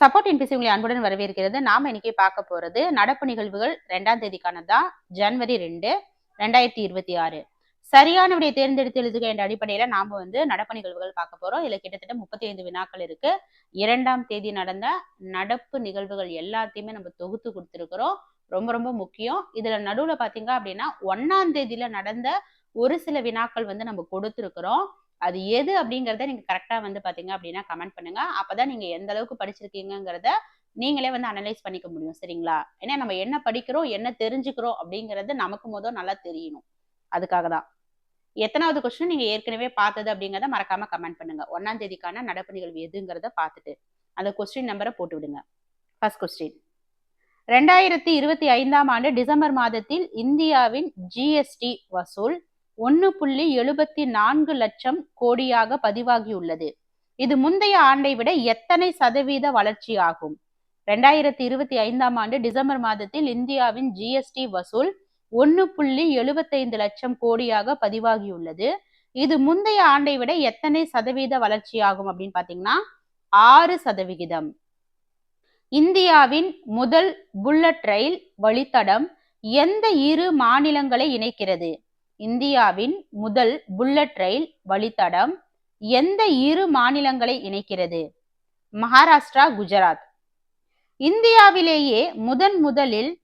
Support NBC உங்களை அன்புடன் வரவேற்கிறது. நாம் இன்னைக்கு பார்க்க போகிறது நடப்பு நிகழ்வுகள் ரெண்டாம் தேதிக்கானதான் ஜனவரி ரெண்டு ரெண்டாயிரத்தி இருபத்தி ஆறு. சரியான விடையை தேர்ந்தெடுத்து எழுதுக என்ற அடிப்படையில நாம வந்து நடப்பு நிகழ்வுகள் பார்க்க போறோம். இதுல கிட்டத்தட்ட முப்பத்தி ஐந்து வினாக்கள் இருக்கு. இரண்டாம் தேதி நடந்த நடப்பு நிகழ்வுகள் எல்லாத்தையுமே நம்ம தொகுத்து கொடுத்துருக்கிறோம். ரொம்ப ரொம்ப முக்கியம். இதுல நடுவுல பாத்தீங்க அப்படின்னா ஒன்னாம் தேதியில நடந்த ஒரு சில வினாக்கள் வந்து நம்ம கொடுத்துருக்குறோம். அது எது அப்படிங்கறத நீங்க கரெக்டா வந்து பாத்தீங்க அப்படின்னா கமெண்ட் பண்ணுங்க. அப்பதான் நீங்க எந்த அளவுக்கு படிச்சிருக்கீங்கிறத நீங்களே வந்து அனலைஸ் பண்ணிக்க முடியும். சரிங்களா? ஏன்னா நம்ம என்ன படிக்கிறோம் என்ன தெரிஞ்சுக்கிறோம் அப்படிங்கறது நமக்கு முதல் நல்லா தெரியணும். அதுக்காக தான். எத்தனாவது கொஸ்டின் நீங்க ஏற்கனவே பார்த்தது அப்படிங்கறத மறக்காம கமெண்ட் பண்ணுங்க. ஒன்னாம் தேதிக்கான நடப்பு நிகழ்வு எதுங்கிறத பார்த்துட்டு அந்த கொஸ்டின் நம்பரை போட்டு விடுங்க. ஃபர்ஸ்ட் கொஸ்டின் ரெண்டாயிரத்தி இருபத்தி ஐந்தாம் ஆண்டு டிசம்பர் மாதத்தில் இந்தியாவின் ஜிஎஸ்டி வசூல் ஒன்று புள்ளி எழுபத்தி நான்கு லட்சம் கோடியாக பதிவாகியுள்ளது. இது முந்தைய ஆண்டை விட எத்தனை சதவீத வளர்ச்சி ஆகும் ரெண்டாயிரத்தி இருபத்தி ஐந்தாம் ஆண்டு டிசம்பர் மாதத்தில் இந்தியாவின் ஜிஎஸ்டி வசூல் ஒன்று புள்ளி எழுபத்தைந்து லட்சம் கோடியாக பதிவாகியுள்ளது. இது முந்தைய ஆண்டை விட எத்தனை சதவீத வளர்ச்சி ஆகும் அப்படின்னு பாத்தீங்கன்னா ஆறு சதவிகிதம். இந்தியாவின் முதல் புல்லட் ரயில் வழித்தடம் எந்த இரு மாநிலங்களை இணைக்கிறது? இந்தியாவின் முதல் புல்லட் ரயில் வழித்தடம் எந்த இரு மாநிலங்களை இணைக்கிறது? மகாராஷ்டிரா குஜராத். இந்தியாவிலேயே முதன் முதலில்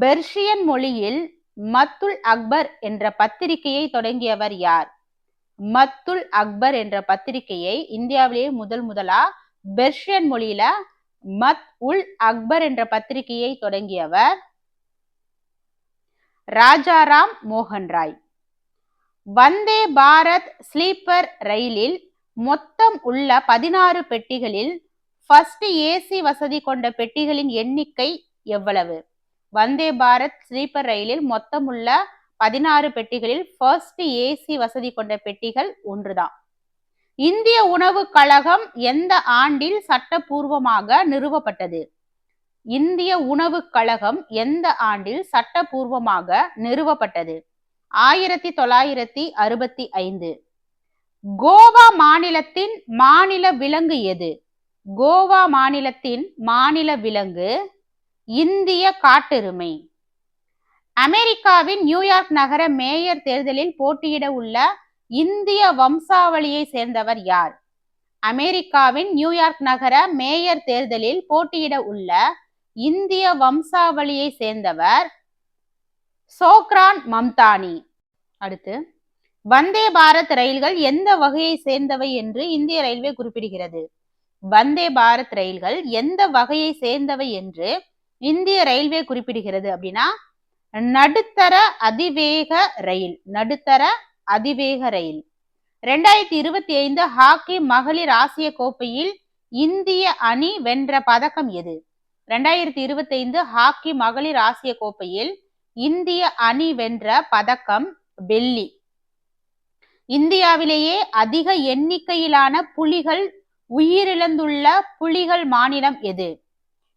பெர்ஷியன் மொழியில் மத்துல் அக்பர் என்ற பத்திரிகையை தொடங்கியவர் யார்? மத்துல் அக்பர் என்ற பத்திரிகையை இந்தியாவிலேயே முதல் முதலா பெர்ஷியன் மொழியில மத் உல் அக்பர் என்ற பத்திரிகையை தொடங்கியவர் ராஜாராம் மோகன் ராய் வந்தே பாரத் ஸ்லீப்பர் ரயிலில் மொத்தம் உள்ள பதினாறு பெட்டிகளில் ஃபர்ஸ்ட் ஏசி வசதி கொண்ட பெட்டிகளின் எண்ணிக்கை எவ்வளவு? வந்தே பாரத் ஸ்லீப்பர் ரயிலில் மொத்தம் உள்ள பதினாறு பெட்டிகளில் ஃபர்ஸ்ட் ஏசி வசதி கொண்ட பெட்டிகள் ஒன்றுதான். இந்திய உணவு கழகம் எந்த ஆண்டில் சட்டப்பூர்வமாக நிறுவப்பட்டது? இந்திய உணவுக் கழகம் எந்த ஆண்டில் சட்டபூர்வமாக நிறுவப்பட்டது? ஆயிரத்தி தொள்ளாயிரத்தி அறுபத்தி ஐந்து. கோவா மாநிலத்தின் மாநில விலங்கு எது? கோவா மாநிலத்தின் மாநில விலங்கு இந்திய காட்டெருமை. அமெரிக்காவின் நியூயார்க் நகர மேயர் தேர்தலில் போட்டியிட உள்ள இந்திய வம்சாவளியை சேர்ந்தவர் யார்? அமெரிக்காவின் நியூயார்க் நகர மேயர் தேர்தலில் போட்டியிட உள்ள இந்திய வம்சாவளியை சேர்ந்தவர் சோக்ரான் மம்தானி. அடுத்து வந்தே பாரத் ரயில்கள் எந்த வகையை சேர்ந்தவை என்று இந்திய ரயில்வே குறிப்பிடுகிறது. வந்தே பாரத் ரயில்கள் எந்த வகையை சேர்ந்தவை என்று இந்திய ரயில்வே குறிப்பிடுகிறது அப்படின்னா நடுத்தர அதிவேக ரயில் நடுத்தர அதிவேக ரயில். ரெண்டாயிரத்தி இருபத்தி ஐந்து ஹாக்கி மகளிர் ஆசிய கோப்பையில் இந்திய அணி வென்ற பதக்கம் எது? ரெண்டாயிரத்தி இருபத்தைந்து ஹாக்கி மகளிர் ஆசிய கோப்பையில் இந்திய அணி வென்ற பதக்கம் வெள்ளி. இந்தியாவிலேயே அதிக எண்ணிக்கையிலான புலிகள் உயிரிழந்துள்ள புலிகள் மாநிலம் எது?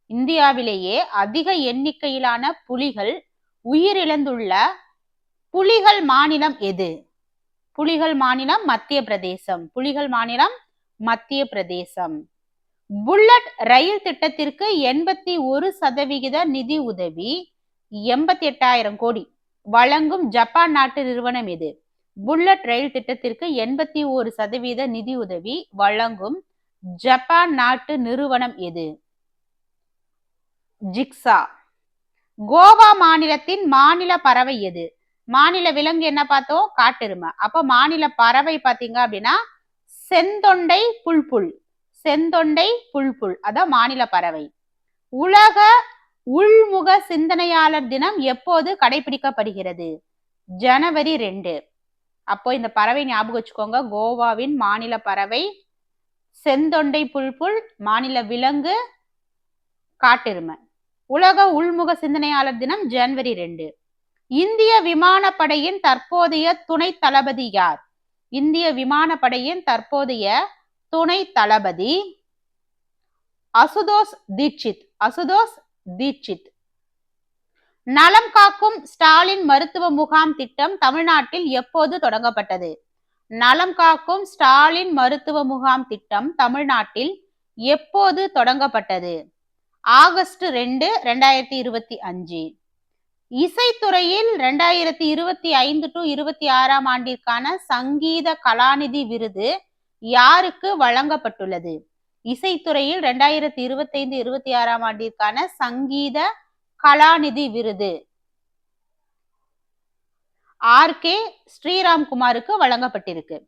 இந்தியாவிலேயே அதிக எண்ணிக்கையிலான புலிகள் உயிரிழந்துள்ள புலிகள் மாநிலம் எது? புலிகள் மாநிலம் மத்திய பிரதேசம் புலிகள் மாநிலம் மத்திய பிரதேசம் புல்லட் ரயில் திட்டத்திற்கு எண்பத்தி ஒரு சதவிகித நிதி உதவி எண்பத்தி எட்டாயிரம் கோடி வழங்கும் ஜப்பான் நாட்டு நிறுவனம் எது புல்லட் ரயில் திட்டத்திற்கு எண்பத்தி ஒரு சதவீத நிதி உதவி வழங்கும் ஜப்பான் நாட்டு நிறுவனம் எது ஜிக்ஸா கோவா மாநிலத்தின் மாநில பறவை எது? மாநில விலங்கு என்ன பார்த்தோம்? காட்டெருமை. அப்ப மாநில பறவை பாத்தீங்க அப்படின்னா செந்தொண்டை புல்புல். செந்தொண்டை புல்புல். அதான் மாநில பறவை. உலக உள்முக சிந்தனையாளர் தினம் எப்போது கடைபிடிக்கப்படுகிறது? ஜனவரி ரெண்டு. அப்போ இந்த பறவை ஞாபகம் வச்சுக்கோங்க. கோவாவின் மாநில பறவை செந்தொண்டை புல்புல் மாநில விலங்கு காட்டெருமை. உலக உள்முக சிந்தனையாளர் தினம் ஜனவரி ரெண்டு. இந்திய விமானப்படையின் தற்போதைய துணை தளபதி யார்? இந்திய விமானப்படையின் தற்போதைய துணை தளபதி அசுதோஸ் தீட்சித் அசுதோஸ் தீட்சித். நலம் காக்கும் ஸ்டாலின் மருத்துவ முகாம் திட்டம் தமிழ்நாட்டில் எப்போது தொடங்கப்பட்டது? நலம் காக்கும் ஸ்டாலின் மருத்துவ முகாம் திட்டம் தமிழ்நாட்டில் எப்போது தொடங்கப்பட்டது? ஆகஸ்ட் ரெண்டு ரெண்டாயிரத்தி இருபத்தி அஞ்சு. இசைத்துறையில் ரெண்டாயிரத்தி இருபத்தி ஐந்து டு இருபத்தி ஆறாம் ஆண்டிற்கான சங்கீத கலாநிதி விருது யாருக்கு வழங்கப்பட்டுள்ளது? இசைத்துறையில் ரெண்டாயிரத்தி இருபத்தி ஐந்து இருபத்தி ஆறாம் ஆண்டிற்கான சங்கீத கலாநிதி விருது. ஆர் கே ஸ்ரீராம்குமாருக்கு வழங்கப்பட்டிருக்கு.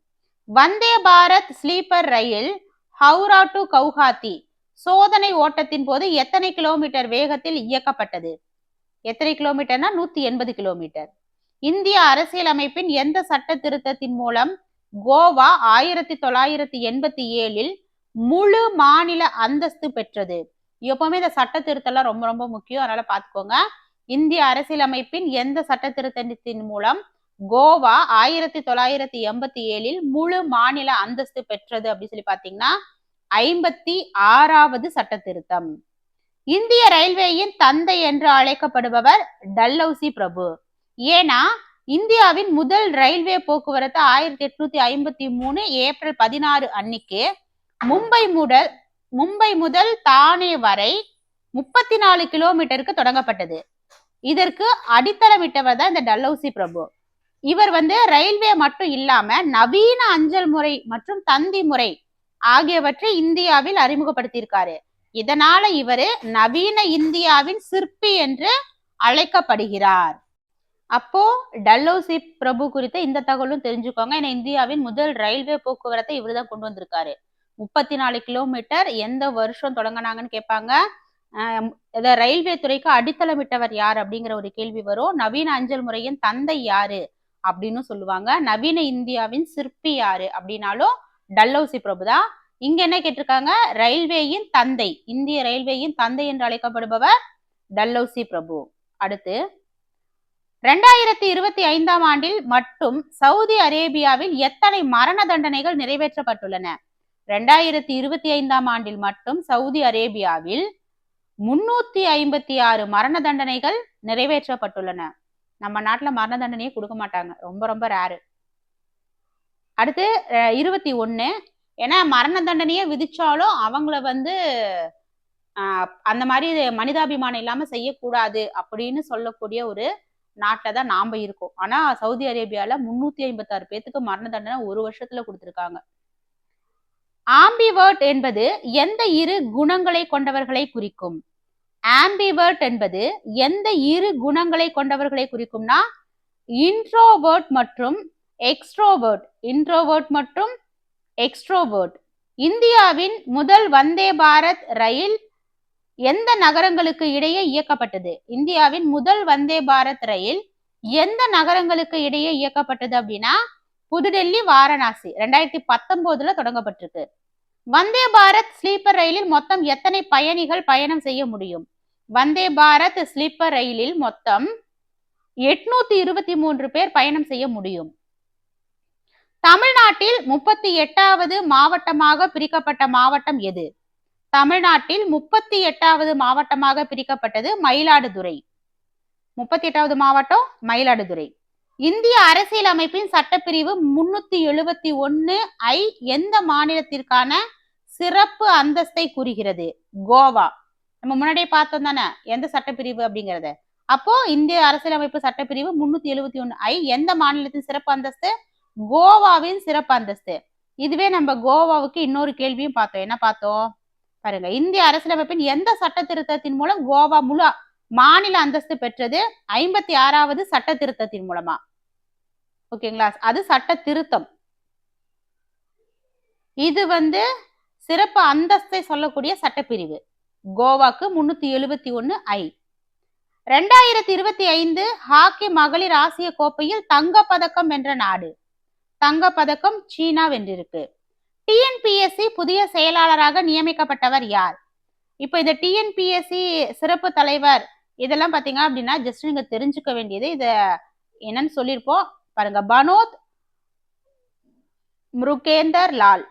வந்தே பாரத் ஸ்லீப்பர் ரயில் ஹவுரா டு கவுஹாத்தி சோதனை ஓட்டத்தின் போது எத்தனை கிலோமீட்டர் வேகத்தில் இயக்கப்பட்டது? எத்தனை கிலோமீட்டர்னா நூத்தி எண்பது கிலோமீட்டர். இந்திய அரசியலமைப்பின் எந்த சட்ட திருத்தத்தின் மூலம் கோவா ஆயிரத்தி தொள்ளாயிரத்தி எண்பத்தி ஏழில் முழு மாநில அந்தஸ்து பெற்றது. எப்பவுமே இந்த சட்ட திருத்தம்லாம் ரொம்ப ரொம்ப முக்கியம். அதனால பாத்துக்கோங்க இந்திய அரசியலமைப்பின் எந்த சட்ட திருத்தத்தின் மூலம் கோவா ஆயிரத்தி தொள்ளாயிரத்தி எண்பத்தி ஏழில் முழு மாநில அந்தஸ்து பெற்றது அப்படின்னு சொல்லி பாத்தீங்கன்னா ஐம்பத்தி ஆறாவது சட்ட திருத்தம். இந்திய ரயில்வேயின் தந்தை என்று அழைக்கப்படுபவர் டல்லௌசி பிரபு. ஏன்னா இந்தியாவின் முதல் ரயில்வே போக்குவரத்து ஆயிரத்தி எட்நூத்தி ஐம்பத்தி மூணு ஏப்ரல் பதினாறு அன்னைக்கு மும்பை முதல் மும்பை முதல் தானே வரை முப்பத்தி நாலு கிலோமீட்டருக்கு தொடங்கப்பட்டது. இதற்கு அடித்தளமிட்டவர் தான் இந்த டல்லௌசி பிரபு. இவர் வந்து ரயில்வே மட்டும் இல்லாம நவீன அஞ்சல் முறை மற்றும் தந்தி முறை ஆகியவற்றை இந்தியாவில் அறிமுகப்படுத்தியிருக்காரு. இதனால இவரு நவீன இந்தியாவின் சிற்பி என்று அழைக்கப்படுகிறார். அப்போ டல்லோசி பிரபு குறித்த இந்த தகவலும் தெரிஞ்சுக்கோங்க. ஏன்னா இந்தியாவின் முதல் ரயில்வே போக்குவரத்தை இவர் தான் கொண்டு வந்திருக்காரு. முப்பத்தி நாலு கிலோமீட்டர் எந்த வருஷம் தொடங்கினாங்கன்னு கேட்பாங்க. ரயில்வே துறைக்கு அடித்தளமிட்டவர் யார் அப்படிங்கிற ஒரு கேள்வி வரும். நவீன அஞ்சல் முறையின் தந்தை யாரு அப்படின்னு சொல்லுவாங்க. நவீன இந்தியாவின் சிற்பி யாரு அப்படின்னாலும் டல்லௌசி பிரபு தான். இங்க என்ன கேட்டிருக்காங்க? ரயில்வேயின் தந்தை இந்திய ரயில்வேயின் தந்தை என்று அழைக்கப்படுபவர் டல்லௌசி பிரபு. அடுத்து ரெண்டாயிரத்தி இருபத்தி ஐந்தாம் ஆண்டில் மட்டும் சவுதி அரேபியாவில் எத்தனை மரண தண்டனைகள் நிறைவேற்றப்பட்டுள்ளன? ரெண்டாயிரத்தி இருபத்தி ஐந்தாம் ஆண்டில் மட்டும் சவுதி அரேபியாவில் முன்னூத்தி ஐம்பத்தி ஆறு மரண தண்டனைகள் நிறைவேற்றப்பட்டுள்ளன. நம்ம நாட்டுல மரண தண்டனையை கொடுக்க மாட்டாங்க. ரொம்ப ரொம்ப ரேரு அடுத்து இருபத்தி ஒண்ணு ஏன்னா மரண தண்டனையே விதிச்சாலும் அவங்கள வந்து அந்த மாதிரி மனிதாபிமானம் இல்லாம செய்யக்கூடாது அப்படின்னு சொல்லக்கூடிய ஒரு நாட்டில் தான் நாம இருக்கோம். ஆனா சவுதி அரேபியால முன்னூத்தி ஐம்பத்தாறு பேத்துக்கு மரண தண்டனை ஒரு வருஷத்துல கொடுத்துருக்காங்க. ஆம்பிவர்ட் என்பது எந்த இரு குணங்களை கொண்டவர்களை குறிக்கும்? ஆம்பிவர்ட் என்பது எந்த இரு குணங்களை கொண்டவர்களை குறிக்கும்னா இன்ட்ரோவர்ட் மற்றும் எக்ஸ்ட்ரோவர்ட் இன்ட்ரோவர்ட் மற்றும் எக்ஸ்ட்ரோவர்ட் இந்தியாவின் முதல் வந்தே பாரத் ரயில் எந்த நகரங்களுக்கு இடையே இயக்கப்பட்டது? இந்தியாவின் முதல் வந்தே பாரத் ரயில் எந்த நகரங்களுக்கு இடையே இயக்கப்பட்டது அப்படின்னா புதுடெல்லி வாரணாசி. ரெண்டாயிரத்தி பத்தொன்பதுல தொடங்கப்பட்டிருக்கு. வந்தே பாரத் ஸ்லீப்பர் ரயிலில் மொத்தம் எத்தனை பயணிகள் பயணம் செய்ய முடியும்? வந்தே பாரத் ஸ்லீப்பர் ரயிலில் மொத்தம் எட்நூத்தி இருபத்தி மூன்று பேர் பயணம் செய்ய முடியும். தமிழ்நாட்டில் முப்பத்தி எட்டாவது மாவட்டமாக பிரிக்கப்பட்ட மாவட்டம் எது? தமிழ்நாட்டில் முப்பத்தி எட்டாவது மாவட்டமாக பிரிக்கப்பட்டது மயிலாடுதுறை. முப்பத்தி எட்டாவது மாவட்டம் மயிலாடுதுறை. இந்திய அரசியலமைப்பின் சட்டப்பிரிவு முன்னூத்தி எழுபத்தி ஒன்னு ஐ எந்த மாநிலத்திற்கான சிறப்பு அந்தஸ்தை கூறுகிறது? கோவா. நம்ம முன்னாடியே பார்த்தோம் தானே எந்த சட்டப்பிரிவு அப்படிங்கறத. அப்போ இந்திய அரசியலமைப்பு சட்டப்பிரிவு முன்னூத்தி எழுபத்தி ஒன்னு ஐ எந்த மாநிலத்தின் சிறப்பு அந்தஸ்து? கோவாவின் சிறப்பு அந்தஸ்து. இதுவே நம்ம கோவாவுக்கு இன்னொரு கேள்வியும் பார்த்தோம். என்ன பார்த்தோம்? பாருங்க. இந்திய அரசியலமைப்பின் எந்த சட்ட திருத்தத்தின் மூலம் கோவா முழு மாநில அந்தஸ்து பெற்றது? ஐம்பத்தி ஆறாவது சட்ட திருத்தத்தின் மூலமா. ஓகேங்களா அது சட்ட திருத்தம். இது வந்து சிறப்பு அந்தஸ்தை சொல்லக்கூடிய சட்டப்பிரிவு. கோவாக்கு முன்னூத்தி எழுபத்தி ஒன்னு ஐ. ரெண்டாயிரத்தி இருபத்தி ஐந்து ஹாக்கி மகளிர் ஆசிய கோப்பையில் தங்க பதக்கம் வென்ற நாடு. தங்க பதக்கம் சீனா வென்றிருக்கு. டிஎன்பிஎஸ்சி புதிய செயலாளராக நியமிக்கப்பட்டவர் யார்? இப்போ இந்த டிஎன்பிஎஸ்சி சிறப்பு தலைவர் இதெல்லாம் பார்த்தீங்க அப்படின்னா ஜஸ்ட் நீங்க தெரிஞ்சுக்க வேண்டியது. இத என்னன்னு சொல்லியிருப்போம். பாருங்க பனோத் முருகேந்தர் லால்.